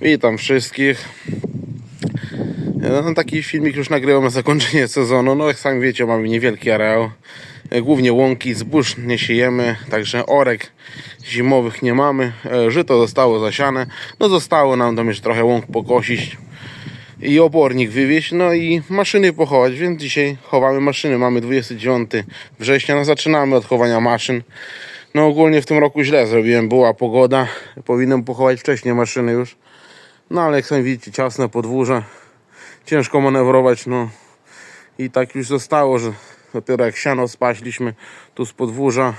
Witam wszystkich. No, taki filmik już nagrywam na zakończenie sezonu. No jak sami wiecie, mamy niewielki areał. Głównie łąki, zbóż nie siejemy, także orek zimowych nie mamy. E, Żyto zostało zasiane. No zostało nam tam jeszcze trochę łąk pokosić i obornik wywieźć, no i maszyny pochować, więc dzisiaj chowamy maszyny. Mamy 29 września, no zaczynamy od chowania maszyn. No ogólnie w tym roku źle zrobiłem, była pogoda, powinienem pochować wcześniej maszyny już. No ale jak sami widzicie, ciasne podwórze, ciężko manewrować, no. I tak już zostało, że dopiero jak siano spaśliśmy tu z podwórza,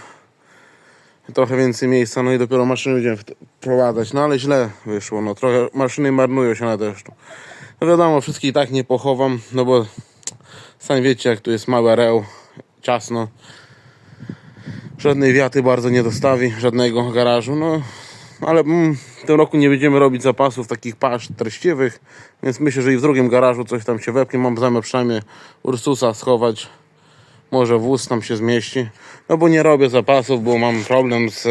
trochę więcej miejsca, no i dopiero maszyny będziemy wprowadzać, no ale źle wyszło, no. Trochę maszyny marnują się na deszczu. No wiadomo, wszystkich i tak nie pochowam, no bo sami wiecie jak tu jest mały areał, ciasno. Żadnej wiaty bardzo nie dostawi, żadnego garażu, no. Ale mm, tym roku nie będziemy robić zapasów takich pasz treściwych, więc myślę, że i w drugim garażu coś tam się wepnie. Mam zamiar przynajmniej Ursusa schować, może wóz tam się zmieści. No bo nie robię zapasów, bo mam problem z,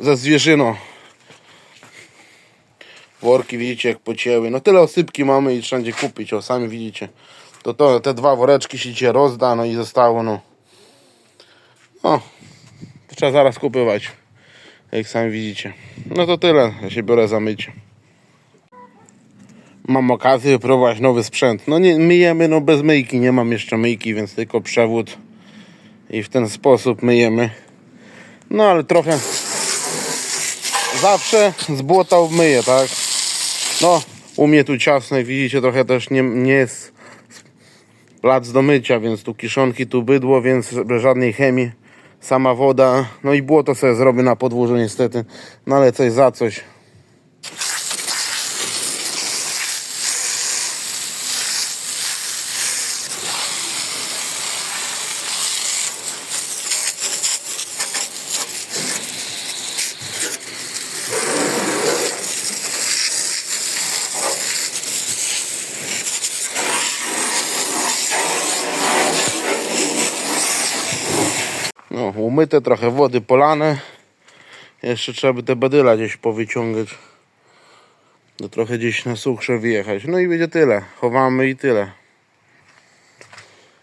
ze zwierzyną. Worki widzicie jak pocięły. No tyle osypki mamy i wszędzie kupić, o sami widzicie. To, to te dwa woreczki się dzisiaj rozda, no i zostało no. No, trzeba zaraz kupywać. Jak sami widzicie. No to tyle. Ja się biorę za mycie. Mam okazję wypróbować nowy sprzęt. No nie myjemy no bez myjki. Nie mam jeszcze myjki, więc tylko przewód. I w ten sposób myjemy. No ale trochę zawsze z błota myję, tak? No, u mnie tu ciasno i widzicie, trochę też nie, nie jest plac do mycia, więc tu kiszonki, tu bydło, więc bez żadnej chemii. Sama woda, no i błoto sobie zrobię na podwórzu niestety, no ale coś za coś. No, umyte, trochę wody polane. Jeszcze trzeba by te badyla gdzieś powyciągać. To trochę gdzieś na suchsze wyjechać. No i będzie tyle. Chowamy i tyle.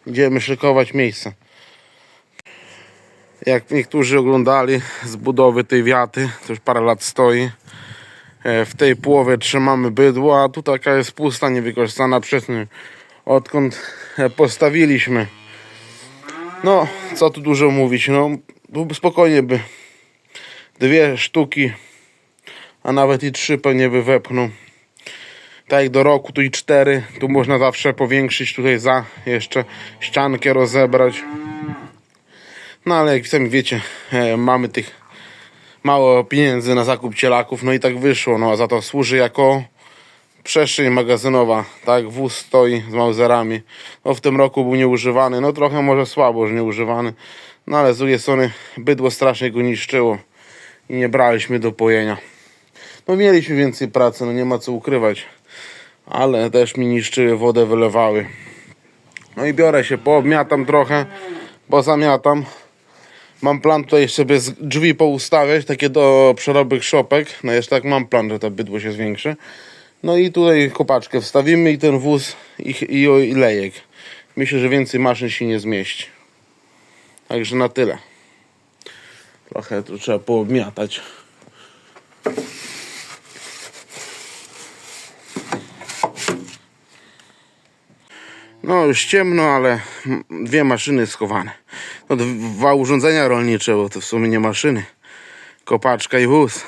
Idziemy szykować miejsce. Jak niektórzy oglądali z budowy tej wiaty, to już parę lat stoi. E, W tej połowie trzymamy bydło, a tu taka jest pusta, niewykorzystana przestrzeń. Odkąd e, postawiliśmy no, co tu dużo mówić, no spokojnie by dwie sztuki, a nawet i trzy pewnie by wepchnął. Tak jak do roku, tu i cztery, tu można zawsze powiększyć tutaj za jeszcze ściankę rozebrać. No ale jak sami wiecie, e, mamy tych mało pieniędzy na zakup cielaków, no i tak wyszło, no a za to służy jako przestrzeń magazynowa, tak, wóz stoi z mauzerami, no w tym roku był nieużywany, no trochę może słabo, że nieużywany, no ale z drugiej strony bydło strasznie go niszczyło i nie braliśmy do pojenia. No mieliśmy więcej pracy, no nie ma co ukrywać, ale też mi niszczyły, wodę wylewały. No i biorę się, poobmiatam trochę, pozamiatam. Mam plan tutaj sobie drzwi poustawiać, takie do przeroby szopek. No jeszcze tak mam plan, że to bydło się zwiększy. No i tutaj kopaczkę wstawimy i ten wóz i, i, i lejek. Myślę, że więcej maszyn się nie zmieści. Także na tyle. Trochę tu trzeba poobmiatać. No już ciemno, ale dwie maszyny schowane. No dwa urządzenia rolnicze, bo to w sumie nie maszyny. Kopaczka i wóz.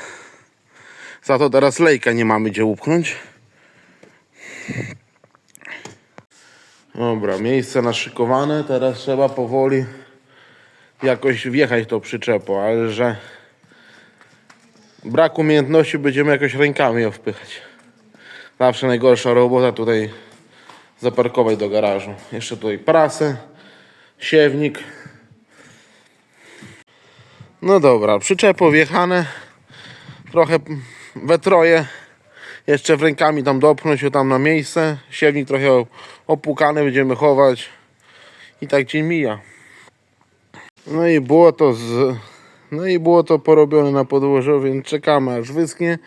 Za to teraz lejka nie mamy gdzie upchnąć. Dobra, miejsce naszykowane. Teraz trzeba powoli jakoś wjechać tą przyczepą, ale że brak umiejętności będziemy jakoś rękami ją wpychać. Zawsze najgorsza robota tutaj zaparkować do garażu. Jeszcze tutaj prasę, siewnik. No dobra, przyczepo wjechane. Trochę we troje. Jeszcze w rękami tam dopchnąć się tam na miejsce. Siewnik trochę opłukany, będziemy chować. I tak dzień mija. No i było to z... No i było to porobione na podłożu, więc czekamy aż wyschnie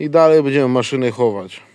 i dalej będziemy maszyny chować.